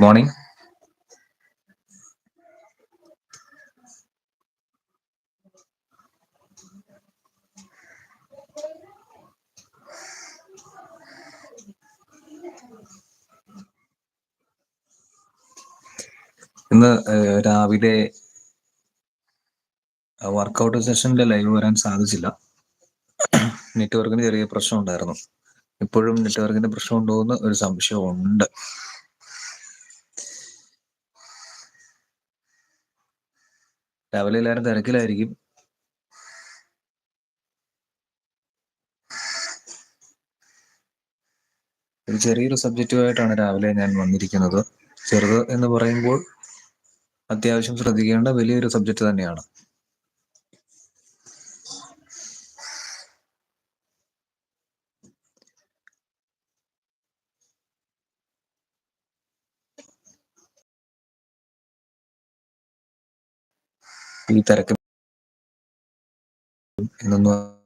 Good morning ഇന്ന് രാവിലെ workout സെഷനിലെ live വരാൻ സാധിച്ചില്ല. നെറ്റ്വർക്കിന് ചെറിയ പ്രശ്നം ഉണ്ടായിരുന്നു. ഇപ്പോഴും നെറ്റ്വർക്കിന്റെ പ്രശ്നം ഉണ്ടോ എന്ന് ഒരു സംശയം ഉണ്ട് രാവിലെ എല്ലാവരും തിരക്കിലായിരിക്കും. ഒരു ചെറിയൊരു സബ്ജക്റ്റുമായിട്ടാണ് രാവിലെ ഞാൻ വന്നിരിക്കുന്നത്. ചെറുത് എന്ന് പറയുമ്പോൾ അത്യാവശ്യം ശ്രദ്ധിക്കേണ്ട വലിയൊരു സബ്ജക്റ്റ് തന്നെയാണ്. ഈ തിരക്ക് എന്നൊന്നും അറി-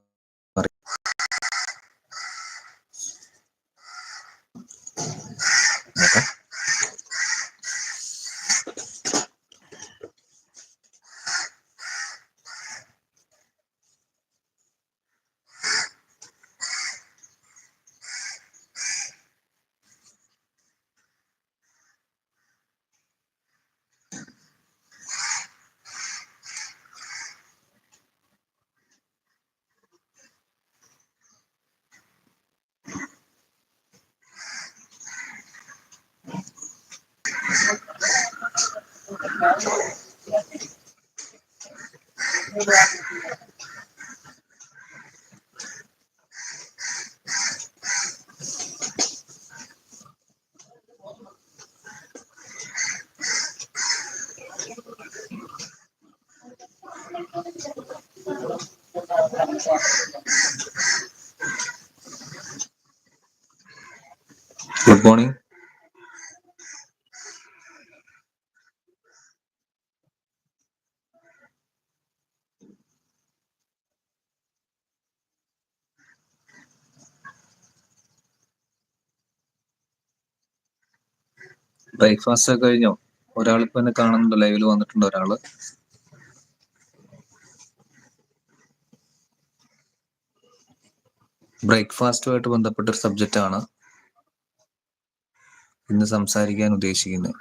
ഗുഡ് മോർണിംഗ് ബ്രേക്ക്ഫാസ്റ്റ് ഒക്കെ കഴിഞ്ഞോ. ഒരാൾ ഇപ്പൊ എന്നെ കാണുന്നുണ്ട്. ലൈവിൽ വന്നിട്ടുണ്ട് ഒരാൾ ബ്രേക്ക്ഫാസ്റ്റുമായിട്ട് ബന്ധപ്പെട്ട ഒരു സബ്ജക്റ്റ് ആണ് ഇന്ന് സംസാരിക്കാൻ ഉദ്ദേശിക്കുന്നത്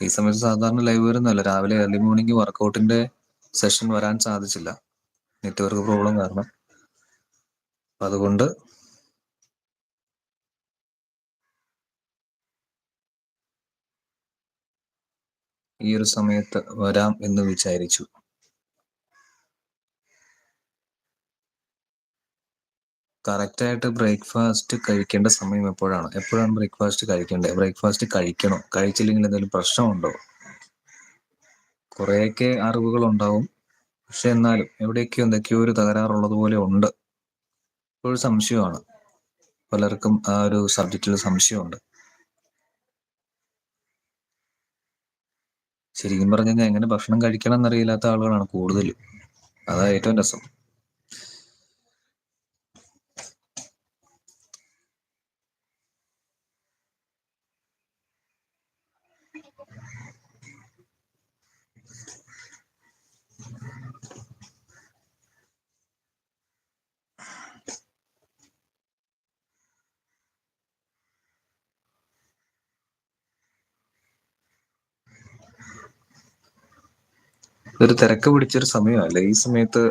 ഈ സമയത്ത് സാധാരണ ലൈവ് വരുന്നല്ല രാവിലെ ഏർലി മോർണിംഗ് വർക്കൗട്ടിന്റെ സെഷൻ വരാൻ സാധിച്ചില്ല. നെറ്റ്വർക്ക് പ്രോബ്ലം കാരണം. അതുകൊണ്ട് ഈ ഒരു സമയത്ത് വരാം എന്ന് വിചാരിച്ചു. കറക്റ്റായിട്ട് ബ്രേക്ക്ഫാസ്റ്റ് കഴിക്കേണ്ട സമയം എപ്പോഴാണ്? എപ്പോഴാണ് ബ്രേക്ക്ഫാസ്റ്റ് കഴിക്കേണ്ടത്? ബ്രേക്ക്ഫാസ്റ്റ് കഴിക്കണോ? കഴിച്ചില്ലെങ്കിൽ എന്തെങ്കിലും പ്രശ്നമുണ്ടോ? കുറെയൊക്കെ അറിവുകൾ ഉണ്ടാവും. പക്ഷെ എന്നാലും എവിടെയൊക്കെയോ എന്തൊക്കെയോ ഒരു തകരാറുള്ളത് പോലെ ഉണ്ട്. ഇപ്പോഴും സംശയമാണ്. പലർക്കും ആ ഒരു സബ്ജക്റ്റിൽ സംശയമുണ്ട്. ശരിക്കും പറഞ്ഞു കഴിഞ്ഞാൽ എങ്ങനെ ഭക്ഷണം കഴിക്കണം എന്നറിയില്ലാത്ത ആളുകളാണ് കൂടുതലും. അതാ ഏറ്റവും രസം. ഇതൊരു തിരക്ക് പിടിച്ചൊരു സമയമല്ല ഈ സമയത്ത്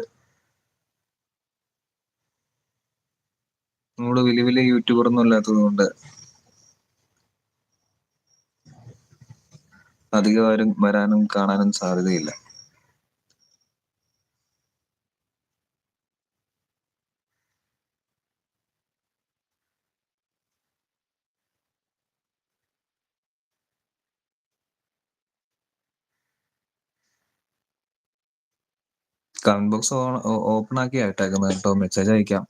നമ്മൾ വലിയ വലിയ യൂട്യൂബർ ഒന്നും അല്ലാത്തത് കൊണ്ട് അധികം ആരും വരാനും കാണാനും സാധ്യതയില്ല. കമന്റ് ബോക്സ് ഓപ്പൺ ആക്കി ആയിട്ടേക്കുന്നത് കേട്ടോ. മെസ്സേജ് അയക്കാം.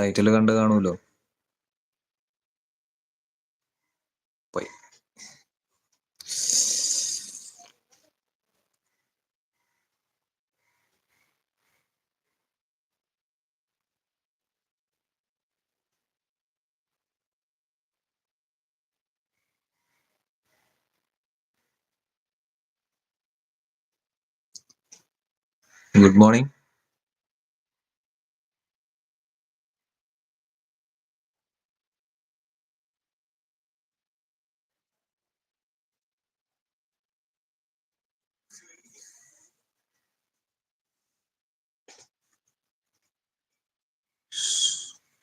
ടൈറ്റിൽ കണ്ട് കാണുമല്ലോ. Good morning.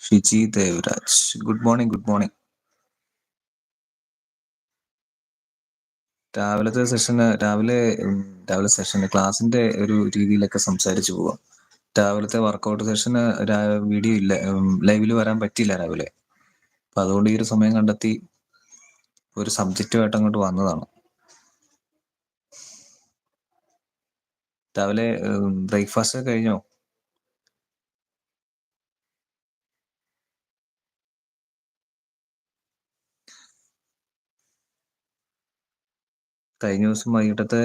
Shiji Devraj. Good morning. Good morning. രാവിലത്തെ സെഷന് രാവിലെ രാവിലെ സെഷന് ക്ലാസിന്റെ ഒരു രീതിയിലൊക്കെ സംസാരിച്ചു പോവാം. രാവിലത്തെ വർക്കൗട്ട് സെഷന് വീഡിയോ ഇല്ല ലൈവിൽ വരാൻ പറ്റിയില്ല രാവിലെ. അപ്പൊ അതുകൊണ്ട് ഈ ഒരു സമയം കണ്ടെത്തി ഒരു സബ്ജക്റ്റുമായിട്ട് അങ്ങോട്ട് വന്നതാണ്. രാവിലെ ബ്രേക്ക്ഫാസ്റ്റ് കഴിഞ്ഞോ? കഴിഞ്ഞ ദിവസം വൈകിട്ടത്തെ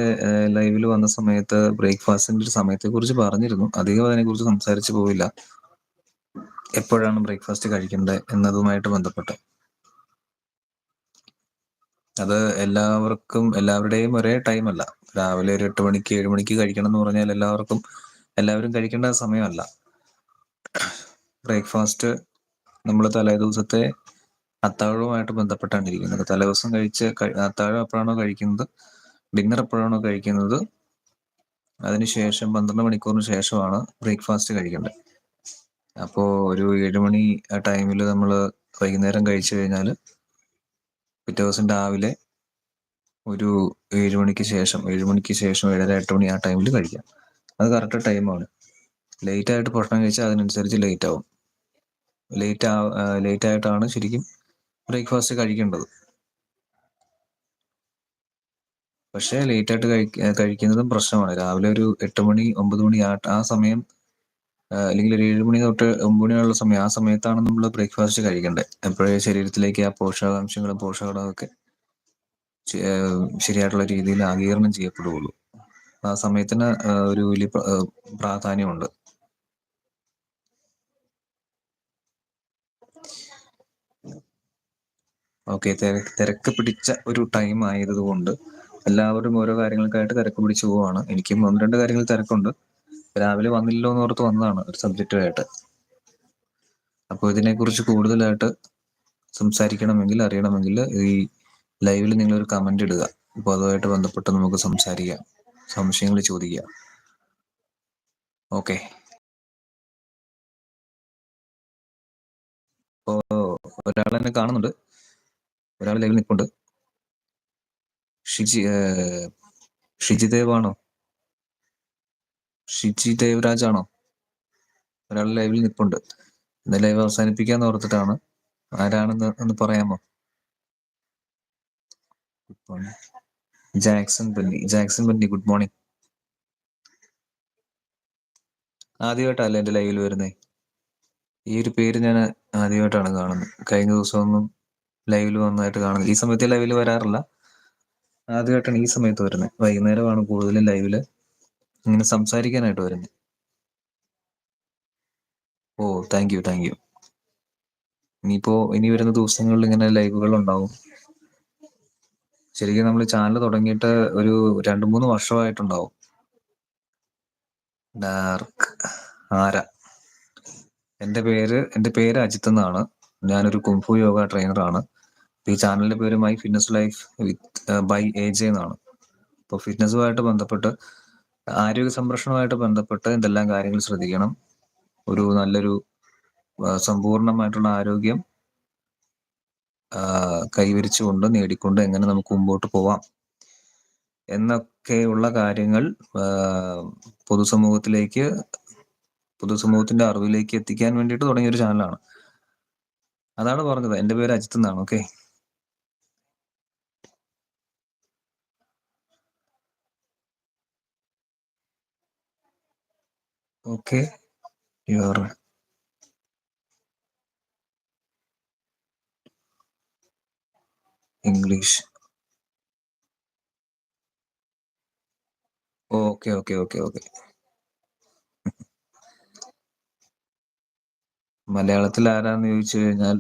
ലൈവിൽ വന്ന സമയത്ത് ബ്രേക്ക്ഫാസ്റ്റിന്റെ ഒരു സമയത്തെ കുറിച്ച് പറഞ്ഞിരുന്നു. അധികം അതിനെ കുറിച്ച് സംസാരിച്ചു പോയില്ല എപ്പോഴാണ് ബ്രേക്ക്ഫാസ്റ്റ് കഴിക്കേണ്ടത് എന്നതുമായിട്ട് ബന്ധപ്പെട്ട്. അത് എല്ലാവർക്കും എല്ലാവരുടെയും ഒരേ ടൈം അല്ല രാവിലെ ഒരു എട്ട് മണിക്ക് ഏഴ് മണിക്ക് കഴിക്കണം എന്ന് പറഞ്ഞാൽ എല്ലാവർക്കും എല്ലാവരും കഴിക്കേണ്ട സമയമല്ല. ബ്രേക്ക്ഫാസ്റ്റ് നമ്മൾ തലേ ദിവസത്തെ അത്താഴവുമായിട്ട് ബന്ധപ്പെട്ടാണ് ഇരിക്കുന്നത്. തലേദിവസം കഴിച്ച് കഴി- അത്താഴം എപ്പോഴാണോ കഴിക്കുന്നത് ഡിന്നർ എപ്പോഴാണോ കഴിക്കുന്നത് അതിനുശേഷം പന്ത്രണ്ട് മണിക്കൂറിന് ശേഷമാണ് ബ്രേക്ക്ഫാസ്റ്റ് കഴിക്കേണ്ടത്. അപ്പോ ഒരു ഏഴുമണി ടൈമിൽ നമ്മൾ വൈകുന്നേരം കഴിച്ചു കഴിഞ്ഞാൽ പിറ്റേ ദിവസം രാവിലെ ഒരു ഏഴ് മണിക്ക് ശേഷം ഏഴ് മണിക്ക് ശേഷം ഏഴര എട്ട് മണി ആ ടൈമിൽ കഴിക്കാം. അത് കറക്റ്റ് ടൈമാണ് ലേറ്റ് ആയിട്ട് ഭക്ഷണം കഴിച്ചാൽ അതിനനുസരിച്ച് ലേറ്റ് ആവും. ലേറ്റ് ആ ലേറ്റ് ആയിട്ടാണ് ശരിക്കും ബ്രേക്ക്ഫാസ്റ്റ് കഴിക്കേണ്ടത്. പക്ഷേ ലേറ്റ് ആയിട്ട് കഴിക്ക കഴിക്കുന്നതും പ്രശ്നമാണ്. രാവിലെ ഒരു എട്ട് മണി ഒമ്പത് മണി ആ ആ സമയം അല്ലെങ്കിൽ ഒരു ഏഴ് മണി തൊട്ട് ഒമ്പത് മണിയുള്ള സമയം ആ സമയത്താണ് നമ്മൾ ബ്രേക്ക്ഫാസ്റ്റ് കഴിക്കേണ്ടത്. എപ്പോഴേ ശരീരത്തിലേക്ക് ആ പോഷകാംശങ്ങളും പോഷകങ്ങളും ഒക്കെ ശരിയായിട്ടുള്ള രീതിയിൽ ആഗീകരണം ചെയ്യപ്പെടുകയുള്ളൂ. ആ സമയത്തിന് ഒരു വലിയ പ്രാധാന്യമുണ്ട്. ഓക്കെ തിരക്ക് പിടിച്ച ഒരു ടൈം ആയതുകൊണ്ട് എല്ലാവരും ഓരോ കാര്യങ്ങൾക്കായിട്ട് തിരക്ക് പിടിച്ചു പോവാണ്. എനിക്കും ഒന്ന് രണ്ട് കാര്യങ്ങൾ തിരക്കുണ്ട്. രാവിലെ വന്നില്ലോ എന്ന് ഓർത്ത് വന്നതാണ് ഒരു സബ്ജക്റ്റുമായിട്ട് അപ്പോൾ ഇതിനെക്കുറിച്ച് കൂടുതലായിട്ട് സംസാരിക്കണമെങ്കിൽ അറിയണമെങ്കിൽ ഈ ലൈവിൽ നിങ്ങൾ ഒരു കമന്റ് ഇടുക. അപ്പോൾ അതുമായിട്ട് ബന്ധപ്പെട്ട് നമുക്ക് സംസാരിക്കാം. സംശയങ്ങൾ ചോദിക്കാം. ഓക്കെ ഇപ്പോ ഒരാൾ എന്നെ കാണുന്നുണ്ട്. ഒരാൾ ലൈവിൽ നിൽപ്പുണ്ട്. ഷിജി ഷിജി ആണോ ഷിജി ദേവരാജ് ആണോ ഒരാൾ ലൈവിൽ നിൽപ്പുണ്ട്. ഇന്ന് ലൈവ് അവസാനിപ്പിക്കാന്ന് ഓർത്തിട്ടാണ്. ആരാണെന്ന് ഒന്ന് പറയാമോ? Jackson bunny. Jackson Benny good morning. ആദ്യമായിട്ടല്ലേ എന്റെ ലൈവിൽ വരുന്നേ? ഈ ഒരു പേര് ഞാൻ ആദ്യമായിട്ടാണ് കാണുന്നത്. കഴിഞ്ഞ ദിവസമൊന്നും ലൈവിൽ വന്നതായിട്ട് കാണുന്നത്. ഈ സമയത്ത് ലൈവിൽ വരാറില്ല. ആദ്യമായിട്ടാണ് ഈ സമയത്ത് വരുന്നത്. വൈകുന്നേരമാണ് കൂടുതലും ലൈവിൽ ഇങ്ങനെ സംസാരിക്കാനായിട്ട് വരുന്നത്. Oh thank you thank you ഇനിയിപ്പോ ഇനി വരുന്ന ദിവസങ്ങളിൽ ഇങ്ങനെ ലൈവുകൾ ഉണ്ടാവും. ശരിക്കും നമ്മൾ ചാനൽ തുടങ്ങിയിട്ട് ഒരു രണ്ട് മൂന്ന് വർഷമായിട്ടുണ്ടാവും. ഡാർക്ക് ആര? എന്റെ പേര് എന്റെ പേര് അജിത്ത് എന്നാണ്. ഞാനൊരു കുംഫു യോഗ ട്രെയിനറാണ് ഈ ചാനലിന്റെ പേര് my fitness life with by A J എന്നാണ്. അപ്പോൾ ഫിറ്റ്നസ്സുമായിട്ട് ബന്ധപ്പെട്ട് ആരോഗ്യ സംരക്ഷണവുമായിട്ട് ബന്ധപ്പെട്ട് എന്തെല്ലാം കാര്യങ്ങൾ ശ്രദ്ധിക്കണം ഒരു നല്ലൊരു സമ്പൂർണമായിട്ടുള്ള ആരോഗ്യം കൈവരിച്ചുകൊണ്ട് നേടിക്കൊണ്ട് എങ്ങനെ നമുക്ക് മുമ്പോട്ട് പോവാം എന്നൊക്കെയുള്ള കാര്യങ്ങൾ പൊതുസമൂഹത്തിലേക്ക് പൊതുസമൂഹത്തിന്റെ അറിവിലേക്ക് എത്തിക്കാൻ വേണ്ടിയിട്ട് തുടങ്ങിയ ഒരു ചാനലാണ്. അതാണ് പറഞ്ഞത്. എന്റെ പേര് അജിത്ത് എന്നാണ്. Okay? Okay your English okay okay okay okay മലയാളത്തിൽ ആരാന്ന് ചോദിച്ചു കഴിഞ്ഞാൽ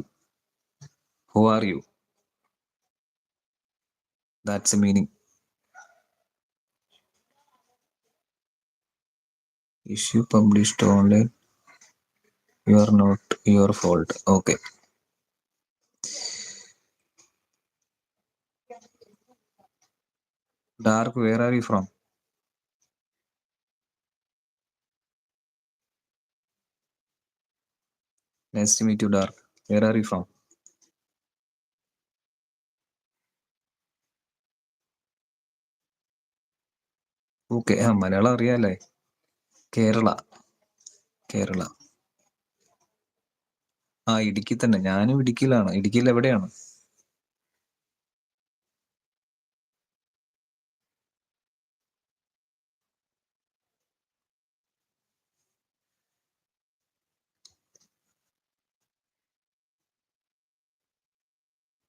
who are you that's a meaning issue published online you are not your fault okay dark where are you from nice to meet you dark where are you from okay ആ മലയാളം അറിയാല്ലേ? കേരള കേരള. ആ ഇടുക്കി തന്നെ. ഞാനും ഇടുക്കിയിലാണ്. ഇടുക്കിയിൽ എവിടെയാണ്?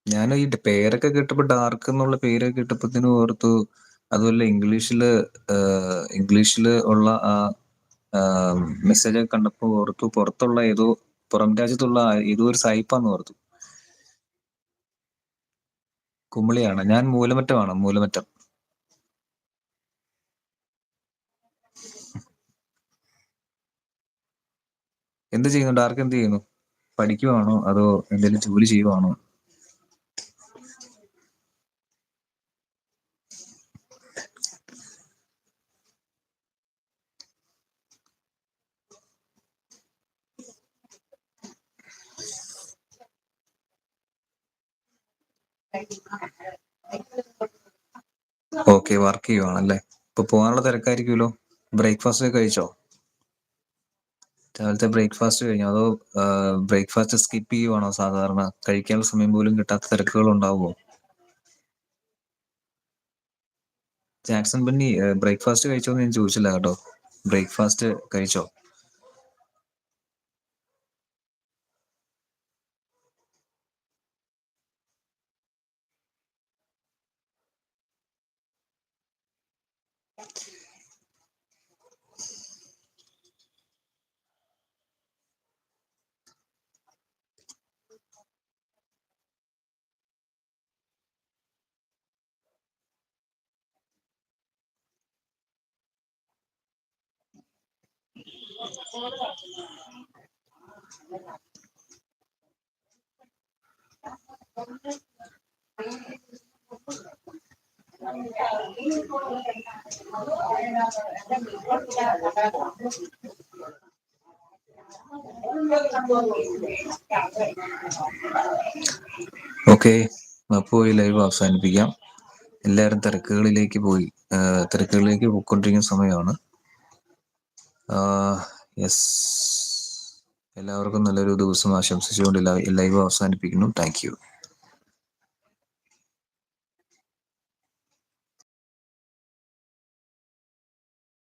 ഞാൻ ഈ പേരൊക്കെ കേട്ടപ്പോ ഡാർക്ക് എന്നുള്ള പേരൊക്കെ കേട്ടപ്പോ ഓർത്തു. അതുപോലെ ഇംഗ്ലീഷിൽ ഇംഗ്ലീഷിൽ ഉള്ള ആ മെസ്സേജ് കണ്ടപ്പോ ഓർത്തു പുറത്തുള്ള ഏതോ പുറം രാജ്യത്തുള്ള ഏതോ ഒരു സായിപ്പാന്ന് ഓർത്തു. കുമിളിയാണ് ഞാൻ മൂലമറ്റമാണ് മൂലമറ്റം. എന്ത് ചെയ്യുന്നു? ഡാർക്ക് എന്ത് ചെയ്യുന്നു? പഠിക്കുവാണോ? അതോ എന്തെങ്കിലും ജോലി ചെയ്യുവാണോ? ഓക്കെ വർക്ക് ചെയ്യുവാണല്ലേ? ഇപ്പൊ പോകാനുള്ള തിരക്കായിരിക്കുമല്ലോ? ബ്രേക്ക്ഫാസ്റ്റ് ഒക്കെ കഴിച്ചോ? രാവിലത്തെ ബ്രേക്ക്ഫാസ്റ്റ് കഴിഞ്ഞോ? അതോ ബ്രേക്ക്ഫാസ്റ്റ് സ്കിപ്പ് ചെയ്യുവാണോ സാധാരണ? കഴിക്കാനുള്ള സമയം പോലും കിട്ടാത്ത തിരക്കുകൾ ഉണ്ടാവുമോ? ജാക്സൺ ബന്നി ബ്രേക്ക്ഫാസ്റ്റ് കഴിച്ചോ എന്ന് ഞാൻ ചോദിച്ചില്ല കേട്ടോ. ബ്രേക്ക്ഫാസ്റ്റ് കഴിച്ചോ? ഓക്കെ അപ്പോൾ ഈ ലൈവ് അവസാനിപ്പിക്കാം. എല്ലാവരും തിരക്കുകളിലേക്ക് പോയി തിരക്കുകളിലേക്ക് പോയിക്കൊണ്ടിരിക്കുന്ന സമയമാണ്. യെസ് എല്ലാവർക്കും നല്ലൊരു ദിവസം ആശംസിച്ചുകൊണ്ട് ലൈവ് അവസാനിപ്പിക്കുന്നു. Thank you